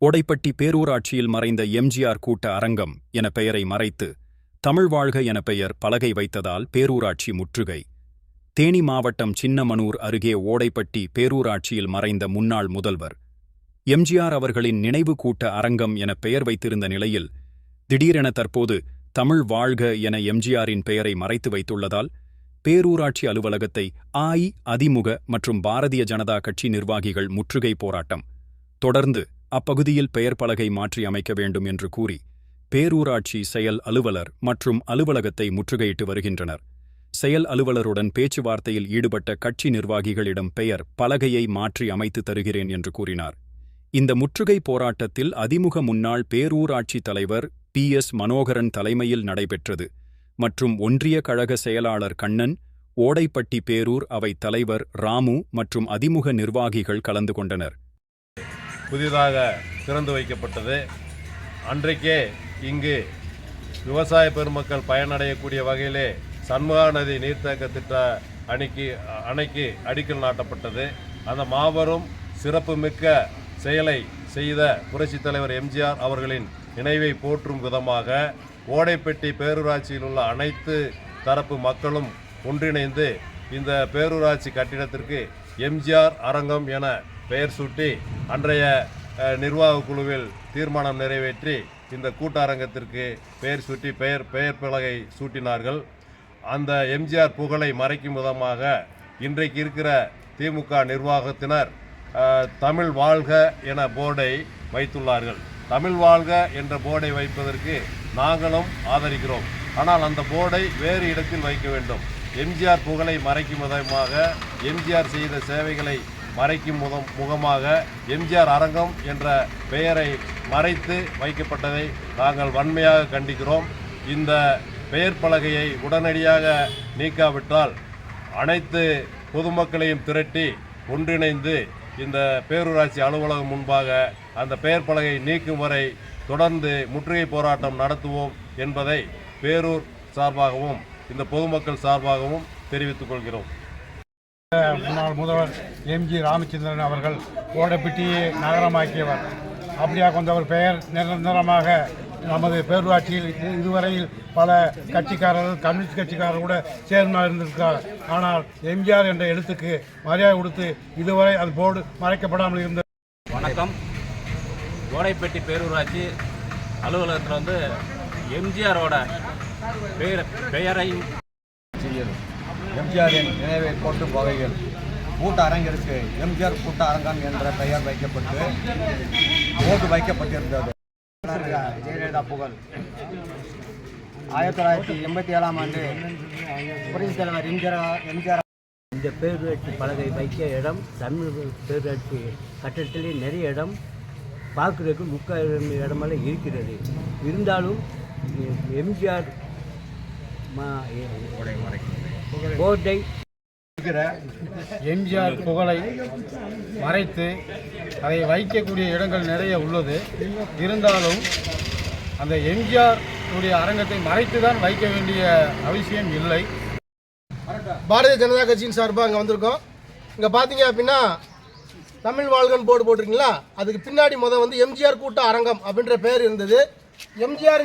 ஒடைப்பட்டி பேரூராட்சியில் மறைந்த எம்ஜிஆர் கூட்ட அரங்கம் என பெயரை மறைத்து தமிழ் வாழ்க என பெயர் பலகை வைத்ததால் பேரூராட்சி முற்றுகை. தேனி மாவட்டம் சின்னமனூர் அருகே ஓடைப்பட்டி பேரூராட்சியில் மறைந்த முன்னாள் முதல்வர். எம்ஜிஆர் அவர்களின் நினைவு கூட்ட அரங்கம் என பெயர் வைத்திருந்த நிலையில் திடீரென தற்போது தமிழ் வாழ்க என எம்ஜிஆரின் பெயரை மறைத்து வைத்துள்ளதால் பேரூராட்சி அலுவலகத்தை ஆஇ அதிமுக மற்றும் பாரதிய ஜனதா கட்சி நிர்வாகிகள் முற்றுகை போராட்டம். தொடர்ந்து அப்பகுதியில் பெயர் பலகை மாற்றி அமைக்க வேண்டும் என்று கூறி பேரூராட்சி செயல் அலுவலர் மற்றும் அலுவலகத்தை முற்றுகையிட்டு வருகின்றனர். செயல் அலுவலருடன் பேச்சுவார்த்தையில் ஈடுபட்ட கட்சி நிர்வாகிகளிடம் பெயர் பலகையை மாற்றி அமைத்து தருகிறேன் என்று கூறினார். இந்த முற்றுகை போராட்டத்தில் அதிமுக முன்னாள் பேரூராட்சி தலைவர் பி. எஸ். மனோகரன் தலைமையில் நடைபெற்றது. மற்றும் ஒன்றிய கழக செயலாளர் கண்ணன் ஓடைப்பட்டி பேரூர் அவை தலைவர் ராமு மற்றும் அதிமுக நிர்வாகிகள் கலந்து கொண்டனர். புதிதாக திறந்து வைக்கப்பட்டது. அன்றைக்கே இங்கு விவசாய பெருமக்கள் பயனடையக்கூடிய வகையிலே சண்முகா நதி நீர்த்தேக்க திட்ட அணைக்கு அணைக்கு அடிக்கல் நாட்டப்பட்டது. அந்த மாபெரும் சிறப்புமிக்க செயலை செய்த புரட்சித் தலைவர் எம்ஜிஆர் அவர்களின் நினைவை போற்றும் விதமாக ஓடைப்பட்டி பேரூராட்சியில் உள்ள அனைத்து தரப்பு மக்களும் ஒன்றிணைந்து இந்த பேரூராட்சி கட்டிடத்திற்கு எம்ஜிஆர் அரங்கம் என பெயர் சூட்டி அன்றைய நிர்வாக குழுவில் தீர்மானம் நிறைவேற்றி இந்த கூட்டரங்கத்திற்கு பெயர் சூட்டி பெயர் பெயர் பலகை சூட்டினார்கள். அந்த எம்ஜிஆர் புகழை மறைக்கும் விதமாக இன்றைக்கு இருக்கிற திமுக நிர்வாகத்தினர் தமிழ் வாழ்க என போர்டை வைத்துள்ளார்கள். தமிழ் வாழ்க என்ற போர்டை வைப்பதற்கு நாங்களும் ஆதரிக்கிறோம். ஆனால் அந்த போர்டை வேறு இடத்தில் வைக்க வேண்டும். எம்ஜிஆர் புகழை மறைக்கும் விதமாக எம்ஜிஆர் செய்த சேவைகளை மறைக்கும் முகம் முகமாக எம்ஜிஆர் அரங்கம் என்ற பெயரை மறைத்து வைக்கப்பட்டதை நாங்கள் வன்மையாக கண்டிக்கிறோம். இந்த பெயர் பலகையை உடனடியாக நீக்காவிட்டால் அனைத்து பொதுமக்களையும் திரட்டி ஒன்றிணைந்து இந்த பேரூராட்சி அலுவலகம் முன்பாக அந்த பெயர் பலகை நீக்கும் வரை தொடர்ந்து முற்றுகை போராட்டம் நடத்துவோம் என்பதை பேரூர் சார்பாகவும் இந்த பொதுமக்கள் சார்பாகவும் தெரிவித்துக் கொள்கிறோம். முன்னாள் முதல்வர் எம்ஜி ராமச்சந்திரன் அவர்கள் ஓடப்பிட்டியை நகரமாக்கியவர். அப்படியாக கொண்டவர் பெயர் நிரந்தரமாக நமது பேரூராட்சியில் இது- இதுவரையில் பல கட்சிக்காரர்கள் கம்யூனிஸ்ட் கட்சிக்காரர்கள் கூட சேர்ந்து இருந்திருக்கார் ஆனால் எம்ஜிஆர் என்ற எழுத்துக்கு மரியாதை கொடுத்து இதுவரை அது போர்டு மறைக்கப்படாமல் இருந்தது. வணக்கம். ஓடைப்பட்டி பேரூராட்சி அலுவலகத்தில் வந்து எம்ஜிஆரோட பெயர் பெயரை எம்ஜிஆரின் நினைவை போற்றும் வகையில் கூட்ட அரங்கிற்கு எம்ஜிஆர் கூட்ட அரங்கம் என்ற பெயர் வைக்கப்பட்டு போர்டு வைக்கப்பட்டிருந்தது. ஜெயலலிதா புகழ். ஆயிரத்தி தொள்ளாயிரத்தி எண்பத்தி ஏழாம் ஆண்டு புரட்சித் தலைவர் எம்ஜிஆர் எம்ஜிஆர் இந்த பேரூராட்சி பலகை வைக்க இடம் தமிழ் பேரூராட்சி கட்டடத்திலே நிறைய இடம் பார்க்குறதுக்கு முக்கால் இடமெல்லாம் இருக்கிறது. இருந்தாலும் எம்ஜிஆர் மா- போர்டை எம்ஜிஆர் புகழை மறைத்து அதை வைக்கக்கூடிய இடங்கள் நிறைய உள்ளது. இருந்தாலும் அந்த எம்ஜிஆர் உடைய அரங்கத்தை மறைத்து தான் வைக்க வேண்டிய அவசியம் இல்லை. பாரதிய ஜனதா கட்சியின் சார்பாக அங்கே வந்திருக்கோம். இங்கே பார்த்தீங்க அப்படின்னா தமிழ் வாழ்கன் போர்டு போட்டிருக்கீங்களா? அதுக்கு பின்னாடி முத வந்து எம்ஜிஆர் கூட்ட அரங்கம் அப்படின்ற பேர் இருந்தது. எம்ஜிஆர்